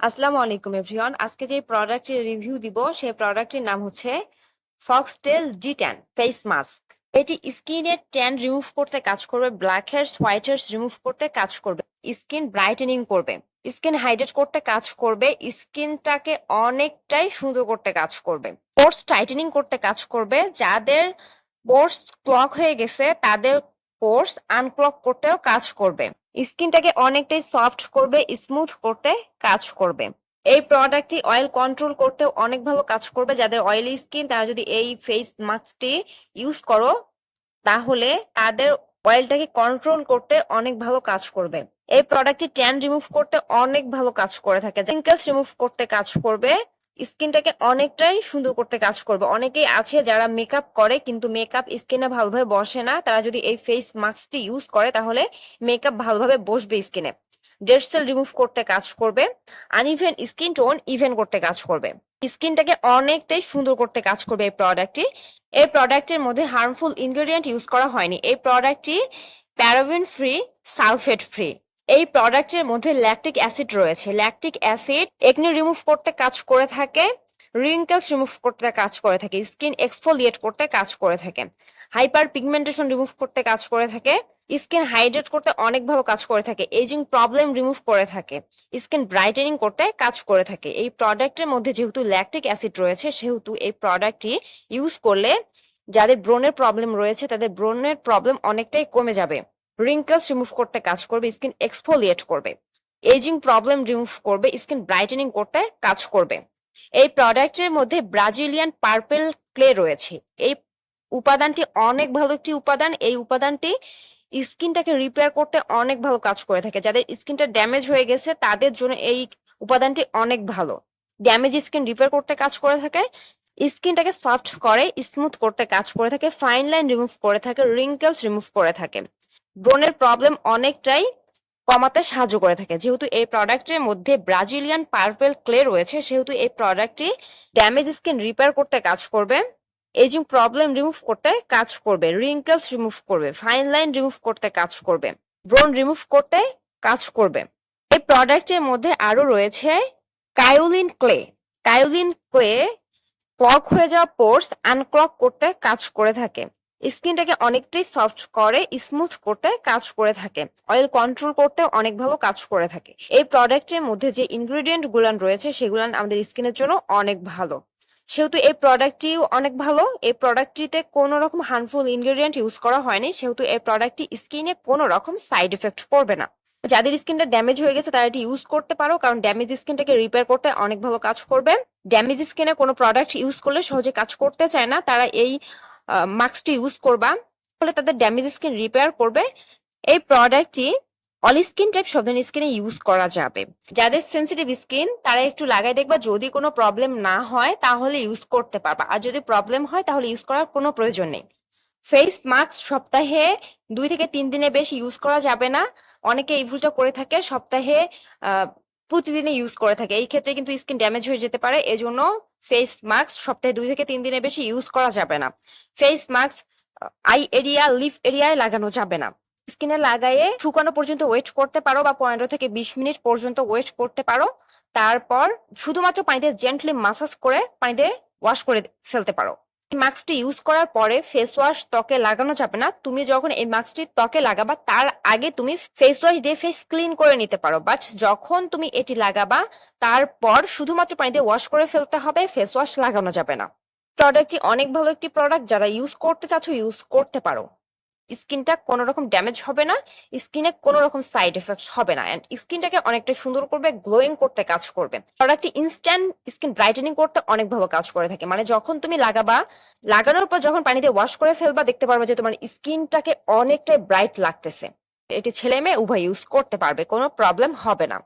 আসসালামু আলাইকুম, এভরিওয়ান। আজকে যে প্রোডাক্টের রিভিউ দিব, সেই প্রোডাক্টের নাম হচ্ছে Foxtale G tan face mask এটি স্কিনের ট্যান রিমুভ করতে কাজ করবে black hairs white hairs remove করতে কাজ করবে স্কিন ব্রাইটেনিং করবে। স্কিন হাইড্রেট করতে কাজ করবে স্কিনটাকে অনেকটাই সুন্দর করতে কাজ করবে। পোর্স টাইটেনিং করতে কাজ করবে, যাদের পোর্স ক্লক হয়ে গেছে, তাদের পোর্স আনক্লক করতেও কাজ করবে। স্কিনটাকে অনেকটাই সফট করবে স্মুথ করতে কাজ করবে। এই প্রোডাক্টটি অয়েল কন্ট্রোল করতে অনেক ভালো কাজ করবে। যাদের অয়েলি স্কিন তারা যদি এই ফেস মাস্কটি ইউজ করো, তাহলে তাদের অয়েলটাকে কন্ট্রোল করতে অনেক ভালো কাজ করবে। এই প্রোডাক্টটি ট্যান রিমুভ করতে অনেক ভালো কাজ করে থাকে। রিমুভ করতে কাজ করবে। স্কিনটাকে অনেকটাই সুন্দর করতে কাজ করবে। অনেকেই আছে যারা মেকআপ করে, কিন্তু মেকআপ স্কিনে ভালোভাবে বসে না। তারা যদি এই ফেস মাস্কটি ইউজ করে, তাহলে মেকআপ ভালোভাবে বসবে স্কিনে ডেড সেল রিমুভ করতে কাজ করবে। আনইভেন স্কিন টোন ইভেন করতে কাজ করবে। স্কিনটাকে অনেকটাই সুন্দর করতে কাজ করবে এই প্রোডাক্টটি এই প্রোডাক্টের মধ্যে হার্মফুল ইনগ্রেডিয়েন্ট ইউজ করা হয়নি। এই প্রোডাক্টটি প্যারাবিন ফ্রি সালফেট ফ্রি এই প্রোডাক্টের মধ্যে ল্যাকটিক অ্যাসিড রয়েছে। ল্যাকটিক অ্যাসিড একনি রিমুভ করতে কাজ করে থাকে রিঙ্কেলস রিমুভ করতে কাজ করে থাকে স্কিন এক্সফোলিয়েট করতে কাজ করে থাকে হাইপার পিগমেন্টেশন রিমুভ করতে কাজ করে থাকে স্কিন হাইড্রেট করতে অনেক ভালো কাজ করে থাকে এজিং প্রবলেম রিমুভ করে থাকে স্কিন ব্রাইটেনিং করতে কাজ করে থাকে। এই প্রোডাক্টের মধ্যে যেহেতু ল্যাকটিক অ্যাসিড রয়েছে, সেহেতু এই প্রোডাক্টটি ইউজ করলে যাদের ব্রনের প্রবলেম রয়েছে, তাদের ব্রনের প্রবলেম অনেকটাই কমে যাবে। রিঙ্কেলস রিমুভ করতে কাজ করবে স্কিন এক্সফোলিয়েট করবে এজিং প্রবলেম রিমুভ করবে স্কিন ব্রাইটেনিং করতে কাজ করবে এই প্রোডাক্টের মধ্যে ব্রাজিলিয়ান পার্পেল ক্লে রয়েছে। এই উপাদানটি অনেক ভালো একটি উপাদান। এই উপাদানটি স্কিনটাকে রিপেয়ার করতে অনেক ভালো কাজ করে থাকে। যাদের স্কিনটা ড্যামেজ হয়ে গেছে, তাদের জন্য এই উপাদানটি অনেক ভালো। ড্যামেজ স্কিন রিপেয়ার করতে কাজ করে থাকে। স্কিনটাকে সফট করে স্মুথ করতে কাজ করে থাকে। ফাইন লাইন রিমুভ করে থাকে রিঙ্কেলস রিমুভ করে থাকে। ব্রনের প্রবলেম অনেকটাই কমাতে সাহায্য করে থাকে। যেহেতু এই প্রোডাক্টের মধ্যে ব্রাজিলিয়ান পার্পেল ক্লে রয়েছে, সেহেতু এই প্রোডাক্টটি ড্যামেজ স্কিন রিপেয়ার করতে কাজ করবে এজিং প্রবলেম রিমুভ করতে কাজ করবে রিঙ্কেলস রিমুভ করবে ফাইন লাইন রিমুভ করতে কাজ করবে ব্রন রিমুভ করতে কাজ করবে। এই প্রোডাক্টের মধ্যে আরও রয়েছে kaolin clay kaolin clay clog হয়ে যাওয়া পোর্স আনক্লক করতে কাজ করে থাকে। স্কিনটাকে অনেকটাই সফট করে স্মুথ করতে কাজ করে থাকে। অয়েল কন্ট্রোল করতে অনেকভাবে কাজ করে থাকে। এই প্রোডাক্টের মধ্যে যে ইনগ্রেডিয়েন্ট গুলান রয়েছে, সেগুলান আমাদের স্কিনের জন্য অনেক ভালো। সেহেতু এই প্রোডাক্টটিও অনেক ভালো। এই প্রোডাক্টটিতে কোনো রকম হার্মফুল ইনগ্রেডিয়েন্ট ইউজ করা হয়নি। সেহেতু এই প্রোডাক্টটি স্কিনে কোনো রকম সাইড এফেক্ট পড়বে না। যাদের স্কিনটা ড্যামেজ হয়ে গেছে, তারা এটি ইউজ করতে পারো, কারণ ড্যামেজ স্কিনটাকে রিপেয়ার করতে অনেক ভালো কাজ করবে। ড্যামেজ স্কিনে কোনো প্রোডাক্ট ইউজ করলে সহজে কাজ করতে চায় না। তারা এই মাস্কটি ইউজ করবা, ফলে তাদের ড্যামেজ স্কিন রিপেয়ার করবে। এই প্রোডাক্টটি অল স্কিন টাইপ সব ধরনের স্কিনে ইউজ করা যাবে। যাদের সেন্সিটিভ স্কিন তারা একটু লাগাই দেখবা, যদি কোনো প্রবলেম না হয়, তাহলে ইউজ করতে পারবা। আর যদি প্রবলেম হয়, তাহলে ইউজ করার কোনো প্রয়োজন নেই। ফেস মাস্ক সপ্তাহে দুই থেকে তিন দিনে বেশি ইউজ করা যাবে না। অনেকে এই ভুলটা করে থাকে, সপ্তাহে প্রতিদিনে ইউজ করে থাকে। এই ক্ষেত্রে কিন্তু স্কিন ড্যামেজ হয়ে যেতে পারে। এজন্য ফেস মাস্ক সপ্তাহে দুই থেকে তিন দিনের বেশি ইউজ করা যাবে না। Face mask eye area lip এরিয়ায় লাগানো যাবে না। স্কিনে লাগায়ে শুকানো পর্যন্ত ওয়েট করতে পারো বা পনেরো থেকে বিশ মিনিট পর্যন্ত ওয়েট করতে পারো। তারপর শুধুমাত্র পানিতে জেন্টলি মাসাজ করে পানিতে ওয়াশ করে ফেলতে পারো। এই মাস্কটি ইউজ করার পরে ফেস ওয়াশ ত্বকে লাগানো যাবে না। তুমি যখন এই মাস্কটি ত্বকে লাগাবা, তার আগে তুমি ফেস ওয়াশ দিয়ে ফেস ক্লিন করে নিতে পারো। বাট যখন তুমি এটি লাগাবা, তারপর শুধুমাত্র পানি দিয়ে ওয়াশ করে ফেলতে হবে ফেস ওয়াশ লাগানো যাবে না। প্রোডাক্টটি অনেক ভালো একটি প্রোডাক্ট যারা ইউজ করতে চাচ্ছ ইউজ করতে পারো। স্কিনটা কোনো রকম ড্যামেজ হবে না, স্কিনে কোনো রকম সাইড এফেক্ট হবে না। এন্ড স্কিনটাকে অনেকটা সুন্দর করবে গ্লোয়িং করতে কাজ করবে। প্রোডাক্টটি ইনস্ট্যান্ট স্কিন ব্রাইটেনিং করতে অনেক ভালো কাজ করে থাকে। মানে যখন তুমি লাগাবা, লাগানোর পর যখন পানিতে ওয়াশ করে ফেলবা, দেখতে পারবে যে তোমার স্কিনটাকে অনেকটাই ব্রাইট লাগতেছে। এটি ছেলে মেয়ে উভয় ইউজ করতে পারবে, কোনো প্রবলেম হবে না।